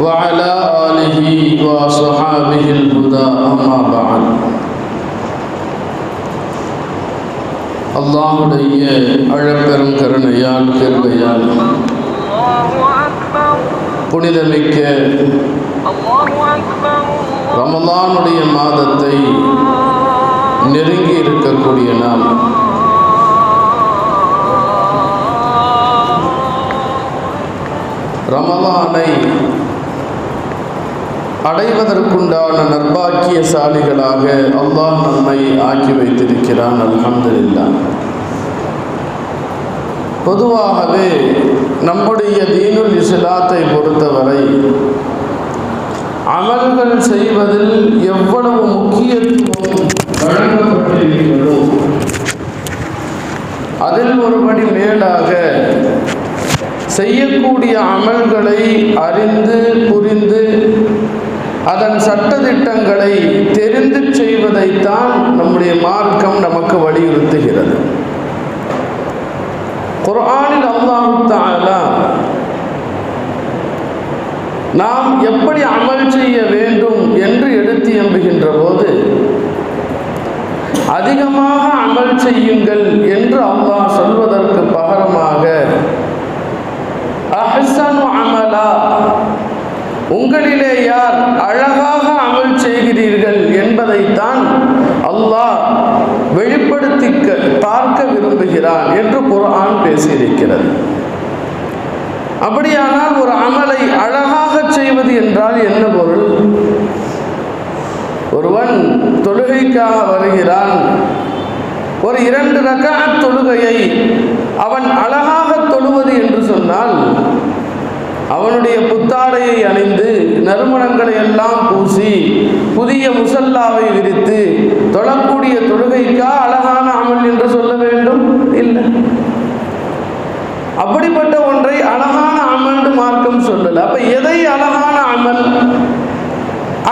وعلى آله وصحابه الهدى أما بعد அல்லாஹுடைய அழப்பெரும் கருணையால் பெருமையால் புனிதமிக்க ரமலானுடைய மாதத்தை நெருங்கி இருக்கக்கூடிய நாம் ரமலானை அடைவதற்குண்டான நற்பாக்கியசாலிகளாக அல்லாஹ் நம்மை ஆக்கி வைத்திருக்கிறான். அல்ஹம்துல்லா பொதுவாகவே நம்முடைய தீனுல் இஸ்லாத்தை பொறுத்தவரை அமல்கள் செய்வதில் எவ்வளவு முக்கியத்துவம் வழங்கப்பட்டிருக்கிறதோ அதில் ஒருபடி மேலாக செய்யக்கூடிய அமல்களை அறிந்து புரிந்து அதன் சட்டதிட்டங்களை தெரிந்து செய்வதைத்தான் நம்முடைய மார்க்கம் நமக்கு வலியுறுத்துகிறது. குர்ஆனில் அல்லாஹு தஆலா நாம் எப்படி அமல் செய்ய வேண்டும் என்று எடுத்து எம்புகின்ற போது அதிகமாக அமல் செய்யுங்கள் என்று அல்லாஹ் சொல்வதற்கு பகரமாக அஹ்சனு அமலா உங்களிலே யார் அழகாக அமல் செய்கிறீர்கள் என்பதைத்தான் அல்லாஹ் வெளிப்படுத்தி பார்க்க விரும்புகிறான் என்று குரான் பேசியிருக்கிறது. அப்படியானால் ஒரு அமலை அழகாக செய்வது என்றால் என்ன பொருள்? ஒருவன் தொழுகைக்காக வருகிறான். ஒரு இரண்டு ரக்காத் தொழுகையை அவன் அழகாக தொழுவது என்று சொன்னால் அவனுடைய புத்தாடையை அணிந்து நறுமணங்களை எல்லாம் பூசி புதிய முசல்லாவை விரித்து தொழக்கூடிய தொழுகைக்கா அழகான அமல் என்று சொல்ல வேண்டும்? இல்லை. அப்படிப்பட்ட ஒன்றை அழகான அமல் மார்க்கம் சொல்லல. அப்ப எதை அழகான அமல்?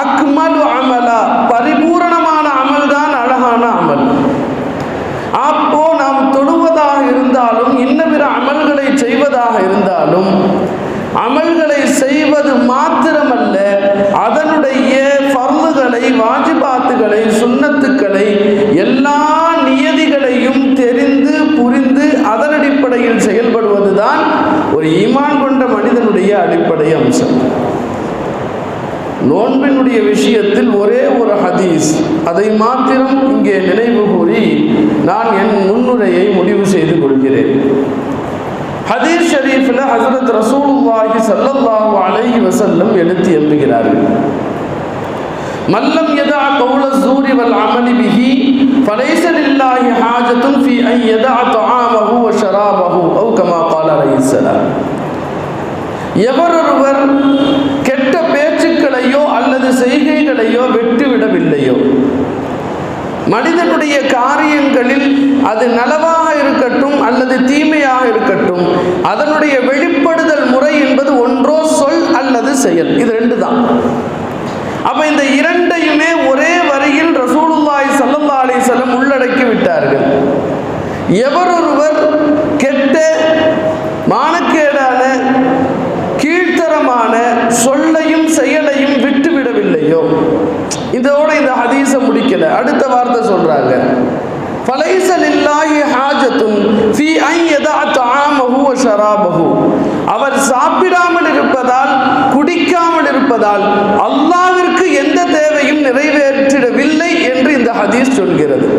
அக்மல் அமலா பரிபூரணமான அமல் தான் அழகான அமல் அப்போ நாம் தொழுவதாக இருந்தாலும் இன்ன பிற அமல்களை செய்வதாக இருந்தாலும் அமல்களை செய்வது மாத்திரமல்ல அதனுடைய பர்லுகளை வாஜிபாத்துகளை சுண்ணத்துக்களை எல்லா நியதிகளையும் தெரிந்து புரிந்து அதன் அடிப்படையில் செயல்படுவதுதான் ஒரு ஈமான் கொண்ட மனிதனுடைய அடிப்படை அம்சம். நோன்பினுடைய விஷயத்தில் ஒரே ஒரு ஹதீஸ் அதை மாத்திரம் இங்கே நினைவு கூறி நான் என் முன்னுரையை முடிவு செய்து கொள்கிறேன். ஹதீஸ் ஷரீஃபில் ஹசரத் ரசூலுல்லாஹி சல்லல்லாஹு அலைஹி வசல்லம் எடுத்து எழுதுகிறார்கள் மல்லம் யதா கௌல ஸூரி வல் அமலி பிஹி ஃபலைஸ லில்லாஹி ஹாஜத்துன் ஃபீ அன் யதா தஆமஹு வ ஷராபஹு அவு கமா قال அலைஹி ஸலாம் எவரொருவர் கெட்ட பேச்சுக்களையோ அல்லது செய்கைகளையோ விட்டுவிடவில்லையோ மனிதனுடைய காரியங்களில் அது நலவாக இருக்கட்டும் அல்லது தீமையாக இருக்கட்டும் அதனுடைய வெளிப்படுதல் முறை என்பது ஒன்றோ சொல் அல்லது செயல் இது ரெண்டு தான் எவரொருவர் கெட்ட மானக்கேடான கீழ்த்தரமான சொல்லையும் செயலையும் விட்டுவிடவில்லையோ? இதோட இந்த ஹதீஸை முடிக்கல. அடுத்த வார்த்தை சொல்றாங்க. ஃபலைஸ லில்லாஹி ஹாஜத்துன் ஃபீ அன் யதா தஆமஹு வ அவர் சாப்பிடாமல் இருப்பதால் குடிக்காமல் இருப்பதால் அல்லாஹ்விற்கு எந்த தேவையும் நிறைவேற்றிடவில்லை என்று இந்த ஹதீஸ் சொல்கிறது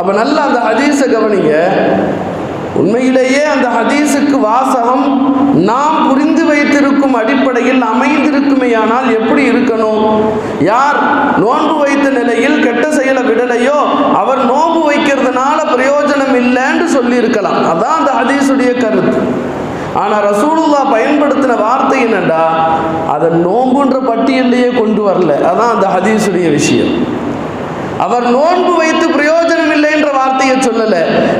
அப்ப நல்லா அந்த ஹதீஸை கவனிங்க. உண்மையிலேயே அந்த ஹதீஸுக்கு வாசகம் நாம் புரிந்து வைத்திருக்கும் அடிப்படையில் அமைந்திருக்குமேயானால் எப்படி இருக்கணும்? யார் நோன்பு வைத்த நிலையில் கெட்ட செயலை விடலையோ அவர் நோன்பு வைக்கிறதுனால பிரயோஜனம் இல்லைன்னு சொல்லியிருக்கலாம். அதான் அந்த ஹதீஸுடைய கருத்து. ஆனால் ரசூலுல்லா பயன்படுத்தின வார்த்தை என்னடா அதை நோம்புன்ற பட்டியல்லையே கொண்டு வரல. அதான் அந்த ஹதீஸுடைய விஷயம். அவர் நோன்பு வைத்து பிரயோஜனம் இல்லை என்ற வார்த்தையை சொல்லல.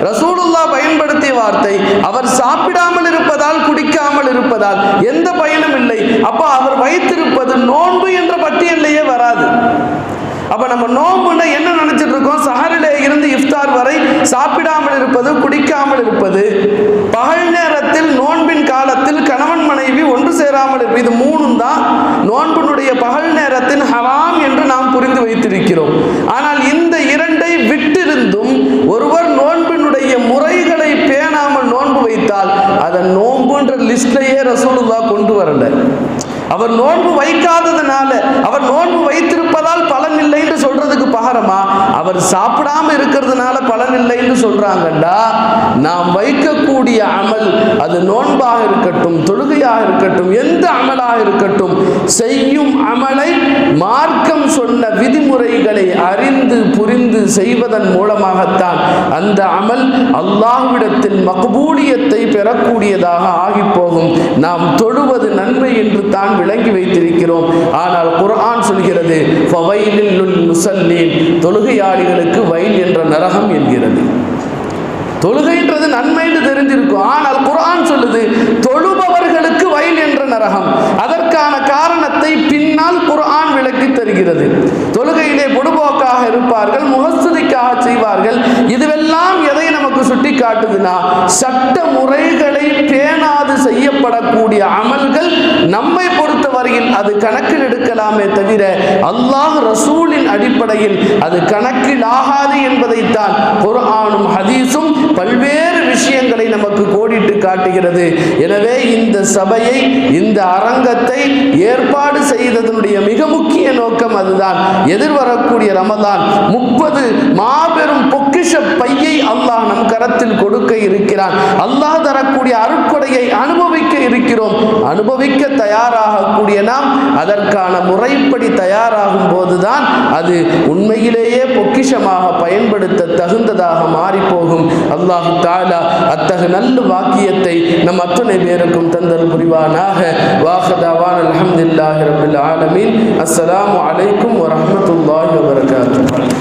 ரசூலுல்லா பயன்படுத்திய வார்த்தை அவர் சாப்பிடாமல் இருப்பதால் குடிக்காமல் இருப்பதால் எந்த பயனும் இல்லை. அப்போ அவர் வைத்திருப்பது நோன்பு என்ற பட்டியலையே வராது. அப்ப நம்ம நோம்புன்னா என்ன நினைச்சிட்டு இருக்கோம்? சஹரிலே இருந்து இஃப்தார் வரை சாப்பிடாமல் இருப்பது குடிக்காமல் இருப்பது பகல் நேரத்தில் நோன்பின் காலத்தில் கணவன் மனைவி ஒன்று சேராமல் இருப்பது இது மூணும் தான் நோன்பினுடைய பகல் நேரத்தின் ஹராம் என்று நாம் புரிந்து வைத்திருக்கிறோம் ஆனால் இந்த இரண்டை விட்டிருந்தும் ஒருவர் நோன்பினுடைய முறைகளை பேணாமல் நோன்பு வைத்தால் அதை நோன்புன்ற லிஸ்ட்லயே ரசூலுல்லா கொண்டு வரல. அவர் நோன்பு வைக்காததுனால அவர் நோன்பு வைத்திருப்பதால் பலன் இல்லைன்னு சொல்றதுக்கு பகரமா அவர் சாப்பிடாம இருக்கிறதுனால பலன் இல்லைன்னு சொல்றாங்கடா நாம் வைக்கக்கூடிய அமல் அது நோன்பாக இருக்கட்டும் தொழுகையாக இருக்கட்டும் எந்த அமலாக இருக்கட்டும் செய்யும் அமலை மார்க்கம் சொன்ன விதிமுறைகளை அறிந்து புரிந்து செய்வதன் மூலமாகத்தான் அந்த அமல் அல்லாஹ்விடத்தில் மகபூல் பெறக்கூடியதாக ஆகி போகும் நாம் தொழுவது நன்மை என்று தான் விளங்கி வைத்திருக்கிறோம். ஆனால் குர்ஆன் சொல்கிறது முசல்லீன். தொழுகையாளிகளுக்கு வயல் என்ற நரகம் என்கிறது. தொழுகைன்றது நன்மைன்னு தெரிஞ்சிருக்கும் ஆனால் குர்ஆன் சொல்லுது தொழுபவர்களுக்கு வயல் என்ற நரகம். அதற்கான காரணத்தை பின்னால் குர்ஆன் விளக்கி தருகிறது. தொழுகையிலே பொடுபோக்காக இருப்பார்கள் முகஸ்துதிக்காக செய்வார்கள். இதுவெல்லாம் எதை நமக்கு சுட்டி காட்டுதுன்னா சட்ட முறைகளை பேணாது செய்யப்படக்கூடிய அமல்கள் நம்மை பொறுத்தவரையில் அது கணக்கில் எடுக்கலாமே தவிர அல்லாஹ் ரசூலின் அடிப்படையில் அது கணக்கில் ஆகாது என்பதைத்தான் குர்ஆனும் ஹதீஸும் பல்வேறு விஷயங்களை நமக்கு கோடிட்டு காட்டுகிறது. எனவே இந்த சபையை இந்த அரங்கத்தை ஏற்பாடு செய்ததனுடைய மிக முக்கிய நோக்கம் அதுதான். எதிர்வரக்கூடிய ரமதான் முப்பது மாபெரும் இருக்கிறான். அல்லாஹ் தரக்கூடிய அருட்கொடையை அனுபவிக்க இருக்கிறோம். அனுபவிக்க தயாராகக்கூடிய நாம் அதற்கான முறைப்படி தயாராகும் போதுதான் அது உண்மையிலேயே பொக்கிஷமாக பயன்படுத்த தகுந்ததாக மாறிப்போகும். அல்லாஹு தாலா அத்தகு நல்ல வாக்கியத்தை நம் அத்தனை பேருக்கும் தந்தல் புரிவானாக. வாஹதாவான் அலமதுல்லாஹி ரபுல் ஆலமீன். அஸ்ஸலாமு அலைக்கும் வரமத்துல்லாஹி வபரகாத்துஹு.